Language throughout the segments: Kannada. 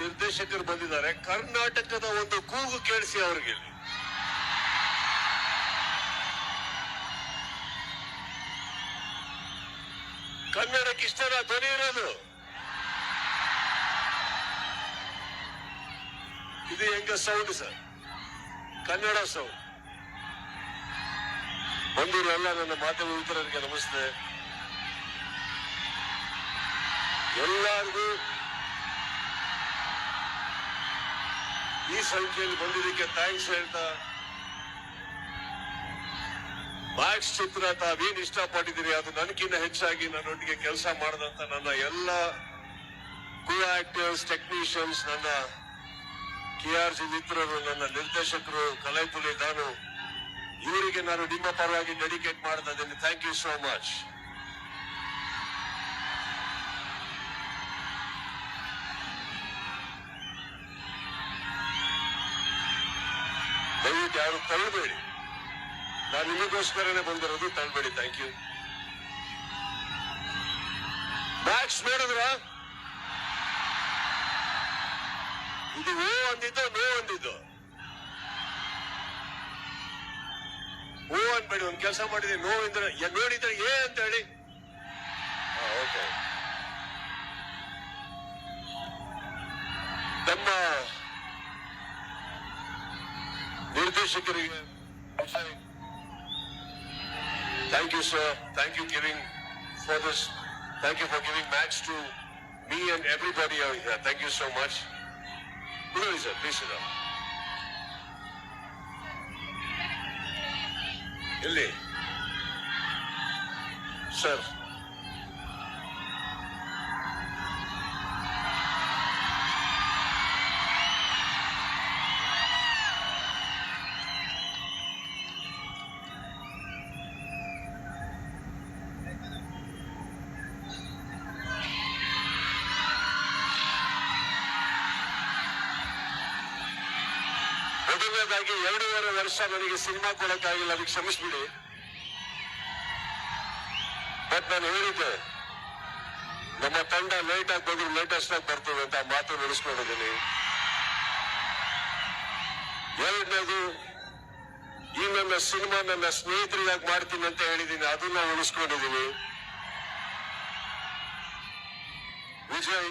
ನಿರ್ದೇಶಕರು ಬಂದಿದ್ದಾರೆ. ಕರ್ನಾಟಕದ ಒಂದು ಕೂಗು ಕೇಳಿಸಿ ಅವ್ರಿಗೆ. ಕನ್ನಡಕ್ಕೆ ಇಷ್ಟರ ಧ್ವನಿ ಇರೋದು? ಇದು ಹೆಂಗ ಸೌಂಡ್ ಸರ್ ಕನ್ನಡ ಸೌಂಡ್ ಬಂದಿರಲ್ಲ, ನನ್ನ ಮಾಧ್ಯಮ ಮಿತ್ರರಿಗೆ ನಮಸ್ತೆ. ಎಲ್ಲರಿಗೂ ಈ ಸಂಖ್ಯೆಯಲ್ಲಿ ಬಂದಿದ್ದಕ್ಕೆ ಥ್ಯಾಂಕ್ಸ್ ಹೇಳ್ತಾ. ಮ್ಯಾಕ್ಸ್ ಚಿತ್ರ ತಾವೇನು ಇಷ್ಟಪಟ್ಟಿದ್ದೀರಿ ಅದು ನನಗಿಂತ ಹೆಚ್ಚಾಗಿ ನನ್ನೊಟ್ಟಿಗೆ ಕೆಲಸ ಮಾಡಿದಂತ ನನ್ನ ಎಲ್ಲ ಕೋ ಆಕ್ಟರ್ಸ್ ಟೆಕ್ನಿಷಿಯನ್ಸ್ ನನ್ನ ಕೆ ಆರ್ ಜಿ ಮಿತ್ರರು, ನನ್ನ ನಿರ್ದೇಶಕರು ಕಲೈಪುಲಿ ನಾನು ಇವರಿಗೆ ನಾನು ನಿಮ್ಮ ಪರವಾಗಿ ಡೆಡಿಕೇಟ್ ಮಾಡ್ತಾ ಇದ್ದೀನಿ ಥ್ಯಾಂಕ್ ಯು ಸೋ ಮಚ್ ದಯವಿಟ್ಟು ಯಾರು ತಳ್ಳಬೇಡಿ. ನಾನು ನಿಮಗೋಸ್ಕರನೇ ಬಂದಿರೋದು ತಳ್ಳಬೇಡಿ. ಥ್ಯಾಂಕ್ ಯು ಮ್ಯಾಕ್ಸ್ ನೋಡಿದ್ರ ಇದು ಓ ಅಂದಿದ್ದು ನೋ ಅಂದಿದ್ದು? ಓ ಅನ್ಬೇಡಿ, ಒಂದ್ ಕೆಲಸ ಮಾಡಿದ್ರೆ ನೋ ಅಂದ್ರೆ ಯ- ನೋಡಿದ್ರೆ ಏ ಅಂತ ಹೇಳಿ. ಓಕೆ ನಮ್ಮ உத்தேசிக்கிறீங்க uh, Thank you, sir. Thank you giving for this. Thank you for giving match to me and everybody out here. Thank you so much. Please, sir. Please sit down. Illi. Sir. ಮೊದಲನೇದಾಗಿ ಎರಡೂವರೆ ವರ್ಷ ನನಗೆ ಸಿನಿಮಾ ಕೊಡಕ್ಕಾಗಿಲ್ಲ, ಅದಕ್ಕೆ ಕ್ಷಮಿಸ್ಬಿಡಿ. ಬಟ್ ನಾನು ಹೇಳಿದ್ದೆ, ನಮ್ಮ ತಂಡ ಲೇಟ್ ಆಗಿ ಬಂದ್ರು ಲೇಟೆಸ್ಟ್ ಆಗಿ ಬರ್ತದೆ ಅಂತ ಮಾತು ನಡೆಸ್ಕೊಂಡಿದ್ದೀನಿ ಎರಡನೇದು, ಈ ನನ್ನ ಸಿನಿಮಾ ನನ್ನ ಸ್ನೇಹಿತರಿಗಾಗಿ ಮಾಡ್ತೀನಿ ಅಂತ ಹೇಳಿದ್ದೀನಿ, ಅದನ್ನ ಉಳಿಸ್ಕೊಂಡಿದ್ದೀನಿ. ವಿಜಯ್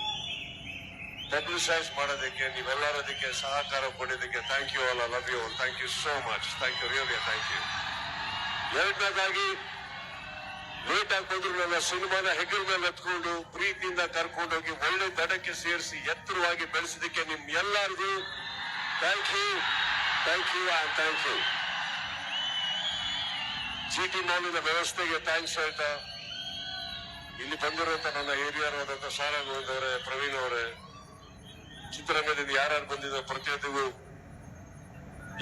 ಪಬ್ಲಿಸೈಸ್ ಮಾಡೋದಕ್ಕೆ, ನೀವೆಲ್ಲರೂ ಅದಕ್ಕೆ ಸಹಕಾರ ಕೊಡೋದಕ್ಕೆ thank you all love you thank you so much thank you really thank you ಎರಡನೇದಾಗಿ ಲೇಟ್ ಆಗಿ ಬಂದ್ರು ನನ್ನ ಸಿನಿಮಾನ ಹೆಗಲ್ ಮೇಲೆ ಎತ್ಕೊಂಡು, ಪ್ರೀತಿಯಿಂದ ಕರ್ಕೊಂಡೋಗಿ ಒಳ್ಳೆ ದಡಕ್ಕೆ ಸೇರಿಸಿ ಎತ್ತರವಾಗಿ ಬೆಳೆಸಿದಕ್ಕೆ ನಿಮ್ ಎಲ್ಲರಿಗೂ thank you thank you and thank you ಚೀಟಿ ಮಾಲಿನ ವ್ಯವಸ್ಥೆಗೆ ಥ್ಯಾಂಕ್ಸ್ ಹೇಳ್ತಾ ಇಲ್ಲಿ ಬಂದಿರುವಂತ ನನ್ನ ಹಿರಿಯರಾದಂತ ಸಾರಂಗ್ ಅವರೇ ಪ್ರವೀಣ್ ಅವರೇ. ಚಿತ್ರರಂಗದಿಂದ ಯಾರ್ಯಾರು ಬಂದಿದ್ದಾರೆ ಪ್ರತಿಯೊಂದಿಗೂ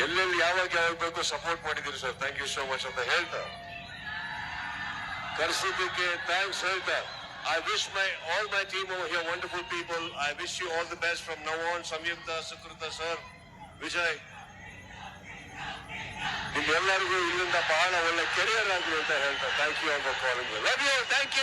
ಎಲ್ಲೆಲ್ಲಿ ಯಾವಾಗ ಯಾವಾಗ ಬೇಕೋ ಸಪೋರ್ಟ್ ಮಾಡಿದ್ದೀರಿ sir. Thank you so much ಅಂತ ಹೇಳ್ತಾ. ಕರೆಸಿದ್ದಕ್ಕೆ ಥ್ಯಾಂಕ್ಸ್ ಹೇಳ್ತಾ. I wish my all my team here wonderful people I wish you all the best from now on Samyukta Sukrutha sir Vijay ನಿಮ್ಗೆಲ್ಲರಿಗೂ ಇಲ್ಲಿಂದ ಬಹಳ ಒಳ್ಳೆ ಕೆರಿಯರ್ ಆಗಲಿ ಅಂತ ಹೇಳ್ತಾ. ಥ್ಯಾಂಕ್ ಯು ಅಂತ ಕಾಲಿಂಗ್ ಲವ್ ಯು ಥ್ಯಾಂಕ್